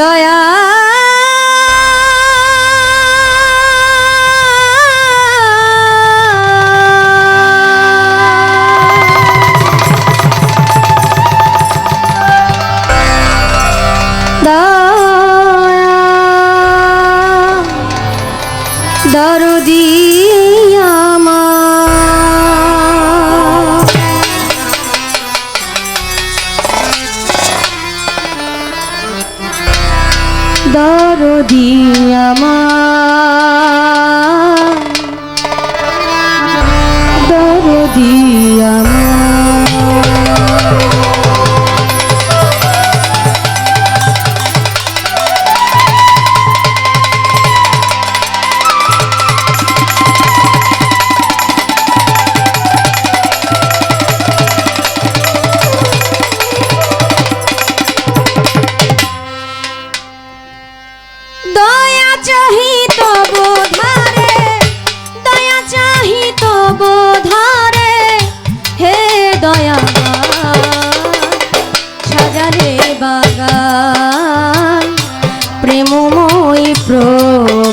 দয়া দরদী de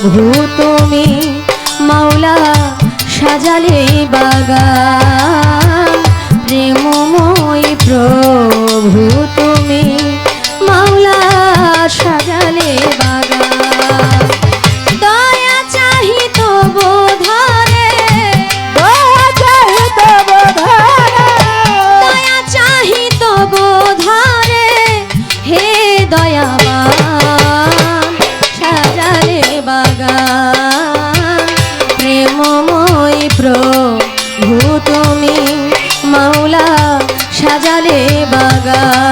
শুধু তুমি মাওলা সাজালে বাগান। সাজালে বাগা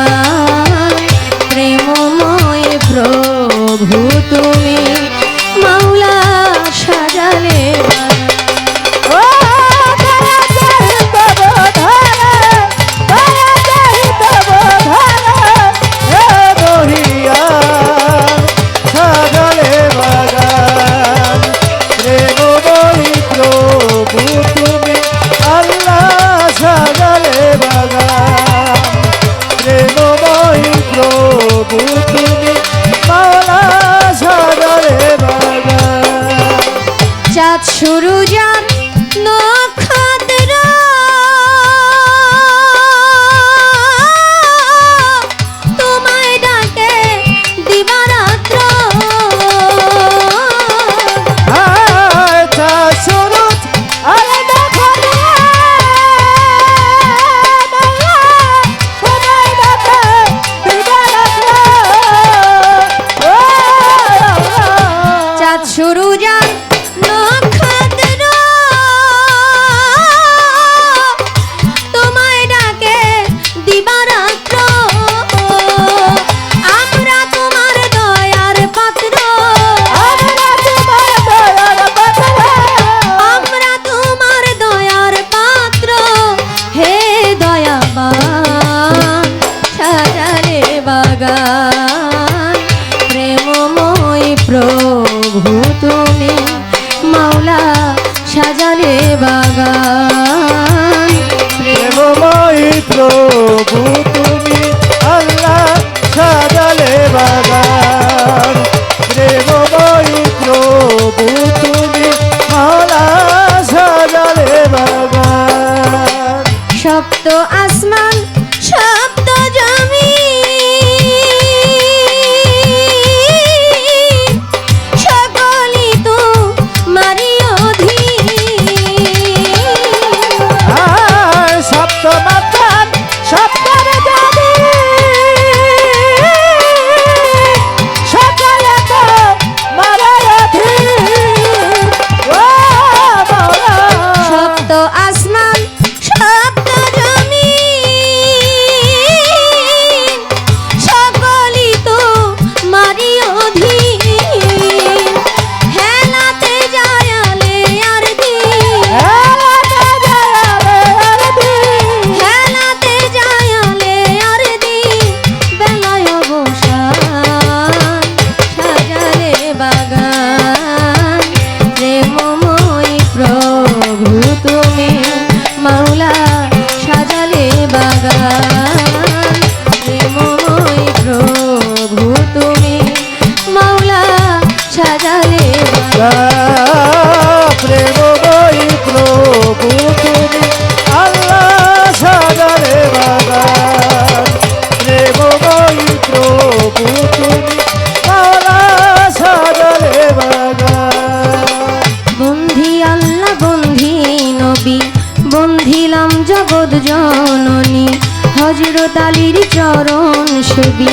আলীর চরণ সেবী।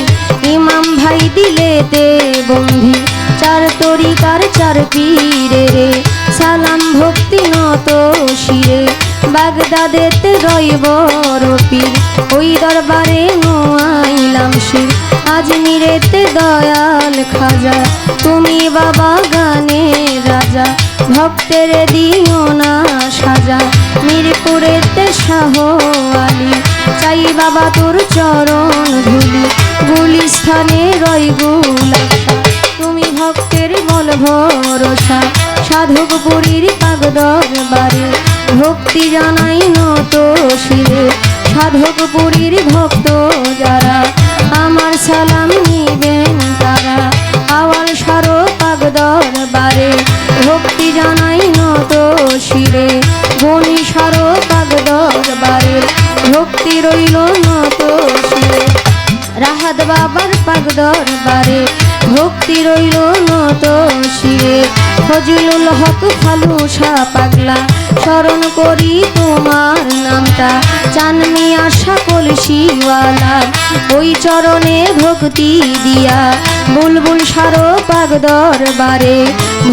ইমাম ভাই দিলেতে বন্ধি, চার তরিকার চার পীরে রে। সালাম ভক্তি নত শিরে বাগদাদেতে রইব রপীর ওই দরবারে নোয়াইলাম শির আজমিরেতে দয়াল খাজা। তুমি বাবা গানে রাজা ভক্তের দিও না সাজা। মিরপুরেতে শাহ আলী। চাই বাবা তোর চরণ ধুলি। গুলিস্থানে রই গুলাসা। তুমি ভক্তের বল ভরসা। সাধক পুরীর কাগদর বারে। ভক্তি জানাই নত শিরে। সাধক পুরীর ভক্ত যারা। আমার সালাম নিবেন তারা। আওয়াল শিরে বনি সারো পাগদর বারে ভক্তি রইল নত শিরে রাহাত বাবার পাগ দরবারে ভক্তি রইল নত শিরে ফজলুল হক ফালুসা পাগলা, স্মরণ করি তোমার নামটা। চানমি আশা কলসিওয়ালা, ওই চরণে ভক্তি দিয়া। বুলবুল সারো পাগ দরবারে,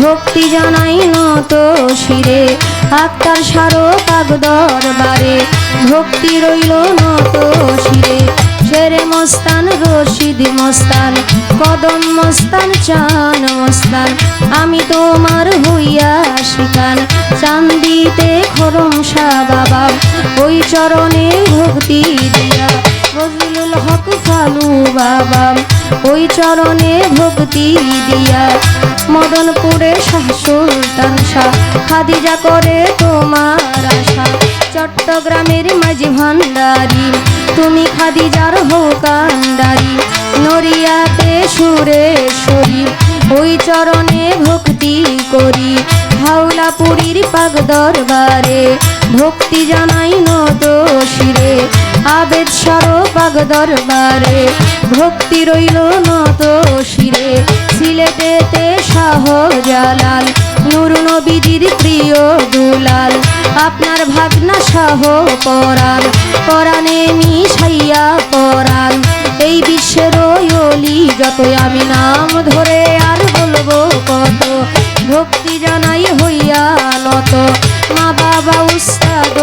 ভক্তি জানাই নত শিরে। আক্তার সারো পাগ দরবারে, ভক্তি রইল নত শিরে। শেরে মস্তান, রশিদ মস্তান, কদম মস্তান, চান মস্তান, আমি তোমার হইয়া শিকান চান্দিতে খরম শাহ বাবা, ওই চরণে ভক্তি দিয়া। ফজলুল হক ফালু বাবা। ওই চরণে ভক্তি দিয়া মদনপুরে শাহ সুলতান শাহ। খাদিজা করে তোমার আশা। চট্টগ্রামের মাঝি ভান্ডারি, তুমি খাদিজার হোকান্ডারি নরিয়াতে সুরেশ্বরী, ওই চরণে ভক্তি করি। হাওলাপুরীর পাগ দরবারে ভক্তি জানাই নত শিরে। আবেদ সারো পাগ দরবারে ভক্তি রইল নত শিরে। সিলেটেতে শাহ জালাল নুর নবীজির প্রিয় দুলাল। আপনার ভাগনা শাহ পরাণ, পরাণে মিশাইয়া পরাণ। এই বিশ্বের অলি যতই, আমি নাম ধরে আর বলব কত। ভক্তি জানাই নত মা বাবা উস্তাদ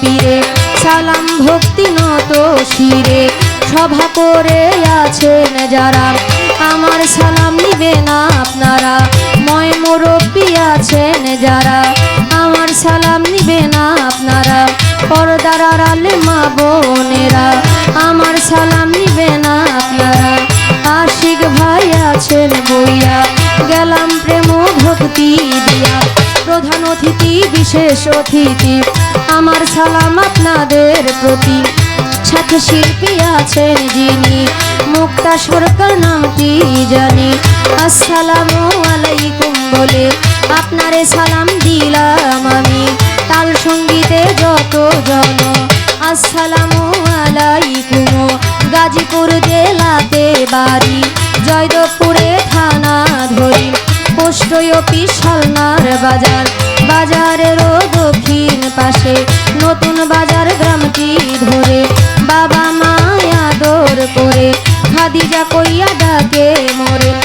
পীরে, সালাম ভক্তি নত শিরে। সভা করে আছেন যারা, আমার সালাম নিবে না আপনারা। ময় মুরব্বী আছেন যারা, আমার সালাম নিবে না আপনারা। পর্দার আড়ালে মা বোনেরা, আমার সালাম নিবে না আপনারা। আশিক ভাই আছেন বইয়া, গেলাম প্রেম ভক্তি দিয়া। প্রধান অতিথি, বিশেষ অতিথি। আমার সালাম আপনাদের প্রতি। সাথে শিল্পী আছেন যিনি। মুক্তা সরকার নামটি জানি? আসসালামু আলাইকুম বলে আপনারে সালাম দিলাম আমি। তাল সঙ্গীতে যত জন। আসসালামু আলাইকুম। গাজীপুর জেলাতে বাড়ি। জয়দেবপুরে থানা ধরি। বিশাল বাজার। বাজারেরও দক্ষিণ পাশে নতুন বাজার গ্রামটি ধরে। বাবা মায়া দর করে, খাদিজা কইয়া ডাকে মরে।